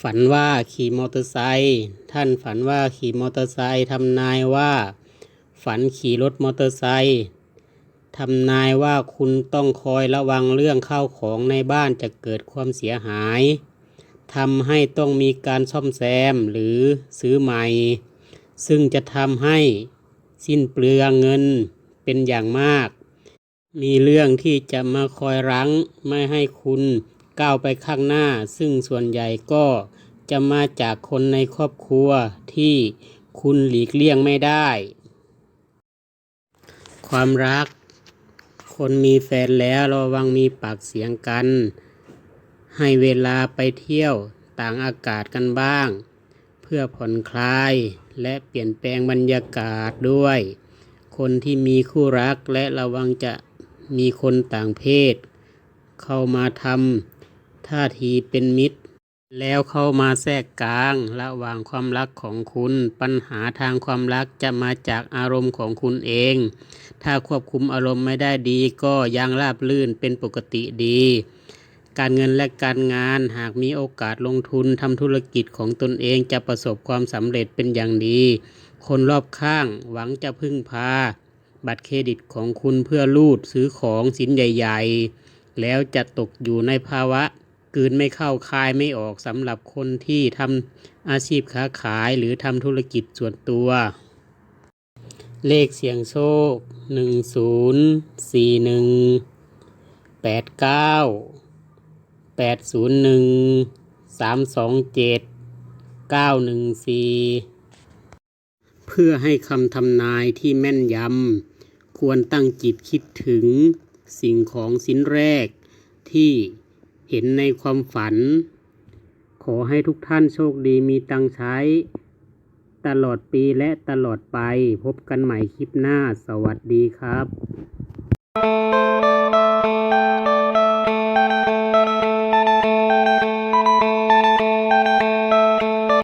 ฝันว่าขี่มอเตอร์ไซค์ท่านฝันว่าขี่มอเตอร์ไซค์ทำนายว่า ฝันขี่รถมอเตอร์ไซค์ทำนายว่าคุณต้องคอยระวังเรื่องข้าวของในบ้านจะเกิดความเสียหายทำให้ต้องมีการซ่อมแซมหรือซื้อใหม่ ซึ่งจะทำให้สิ้นเปลืองเงินเป็นอย่างมาก มีเรื่องที่จะมาคอยรั้งไม่ให้คุณ ก้าวไปข้างหน้า ซึ่งส่วนใหญ่ก็จะมาจากคนในครอบครัวที่คุณหลีกเลี่ยงไม่ได้ ความรัก คนมีแฟนแล้วระวังมีปากเสียงกัน ให้เวลาไปเที่ยวต่างอากาศกันบ้าง เพื่อผ่อนคลายและเปลี่ยนแปลงบรรยากาศด้วย คนที่มีคู่รักและระวังจะมีคนต่างเพศ เข้ามาทำ ท่าทีเป็นมิตร แล้วเข้ามาแทรกกลาง ระหว่างความรักของคุณ ปัญหาทางความรักจะมาจากอารมณ์ของคุณเอง ถ้าควบคุมอารมณ์ไม่ได้ดีก็ยังราบลื่นเป็นปกติดี การเงินและการงานหากมีโอกาสลงทุนทำธุรกิจของตนเองจะประสบความสำเร็จเป็นอย่างดี คนรอบข้างหวังจะพึ่งพาบัตรเครดิตของคุณเพื่อรูดซื้อของสินใหญ่ ๆ แล้วจะตกอยู่ในภาวะ กืนไม่เข้าคายไม่ออกสำหรับคนที่ทำอาชีพค้าขายหรือทำธุรกิจส่วนตัว เลขเสียงโชคหนึ่งศูนย์สี่หนึ่งแปดเก้าแปดศูนย์หนึ่งสามสองเจ็ดเก้าหนึ่งสี่เพื่อให้คำทำนายที่แม่นยำควรตั้งจิตคิดถึงสิ่งของชิ้นแรกที่ เห็นในความฝัน ขอให้ทุกท่านโชคดีมีตังใช้ ตลอดปีและตลอดไปพบกันใหม่คลิปหน้าสวัสดีครับ